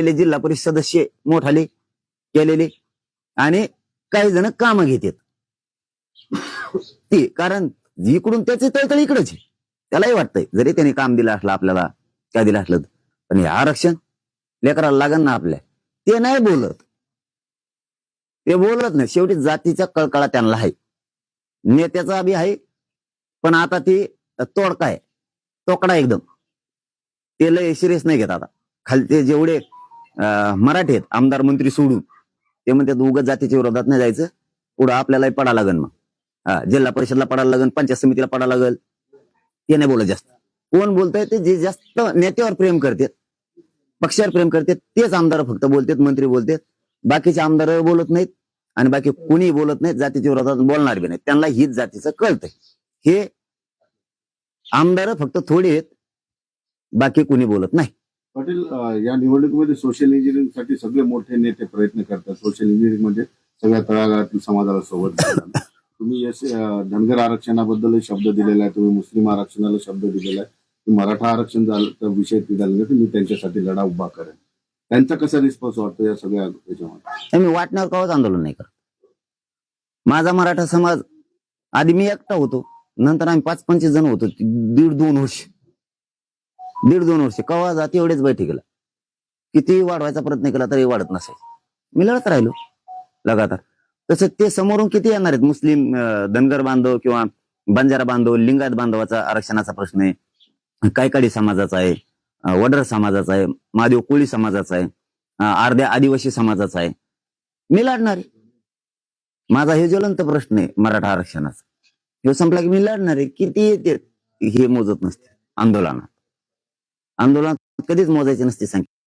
केलेले जिल्हा परिषद सदस्य मोठाले केलेले आणि काही जण कामं घेतात. ते कारण इकडून त्याचे तळतळ इकडच त्यालाही वाटतंय जरी त्याने काम दिलं असलं आपल्याला काय दिलं असलं पण हे आरक्षण लेकराला लागण ना आपल्या. ते नाही बोलत. ते बोलत नाही. शेवटी जातीचा कळकळा त्यांना आहे. नेत्याचा बी आहे पण आता ती तोडका आहे. तोकडा एकदम. ते लय सिरियस नाही घेत आता. खालचे जेवढे मराठी आहेत आमदार मंत्री सोडून. ते म्हणतात उगत जातीच्या विरोधात नाही जायचं. पुढं आपल्यालाही पडा लागन मग. हा जिल्हा परिषदला पडायला लागन पंचायत समितीला पडा लागल. ते नाही बोलत जास्त. कोण बोलतंय ते जे जास्त नेत्यावर प्रेम करतात पक्षावर प्रेम करतात तेच आमदार फक्त बोलतात मंत्री बोलतात. बाकीचे आमदार बोलत नाहीत आणि बाकी कोणी बोलत नाहीत जातीच्या विरोधात बोलणार बी नाहीत. त्यांना हीच जातीचं कळतंय. हे आमदार फक्त थोडे आहेत बाकी कोणी बोलत नाही. पाटील या निवडणुकीमध्ये सोशल इंजिनिअरिंगसाठी सगळे मोठे नेते प्रयत्न करतात. सोशल इंजिनिअरिंग म्हणजे सगळ्या तळागाळातील समाजाला सोबत तुम्ही धनगर आरक्षणाबद्दल शब्द दिलेला आहे. तुम्ही मुस्लिम आरक्षणाला शब्द दिलेला आहे. मराठा आरक्षण झालं तर विषय निघाला तर मी त्यांच्यासाठी लढा उभा करेन. त्यांचा कसा रिस्पॉन्स वाटतो या सगळ्या याच्यामध्ये? मी वाटणार कवाच आंदोलन नाही करत? माझा मराठा समाज आधी मी एकटा होतो. नंतर आम्ही पाच पंचवीस जण होतो. दीड दोन वर्ष. दीड दोन वर्ष. कवा जाती एवढेच बैठकीला. किती वाढवायचा प्रयत्न केला तरी वाढत नसायचं मी लढत राहिलो लगातार. तसं ते समोरून किती येणार आहेत? मुस्लिम धनगर बांधव किंवा बंजारा बांधव लिंगायत बांधवाचा आरक्षणाचा प्रश्न आहे. कायकाडी समाजाचा आहे. वडर समाजाचा आहे. महादेव कोळी समाजाचा आहे. अर्ध्या आदिवासी समाजाचा आहे. मी लढणार आहे. माझा हे ज्वलंत प्रश्न आहे मराठा आरक्षणाचा. हे संपला की मी लढणार आहे. किती येते हे मोजत नसते आंदोलनात. आंदोलनात कधीच मोजायची नसते संख्या.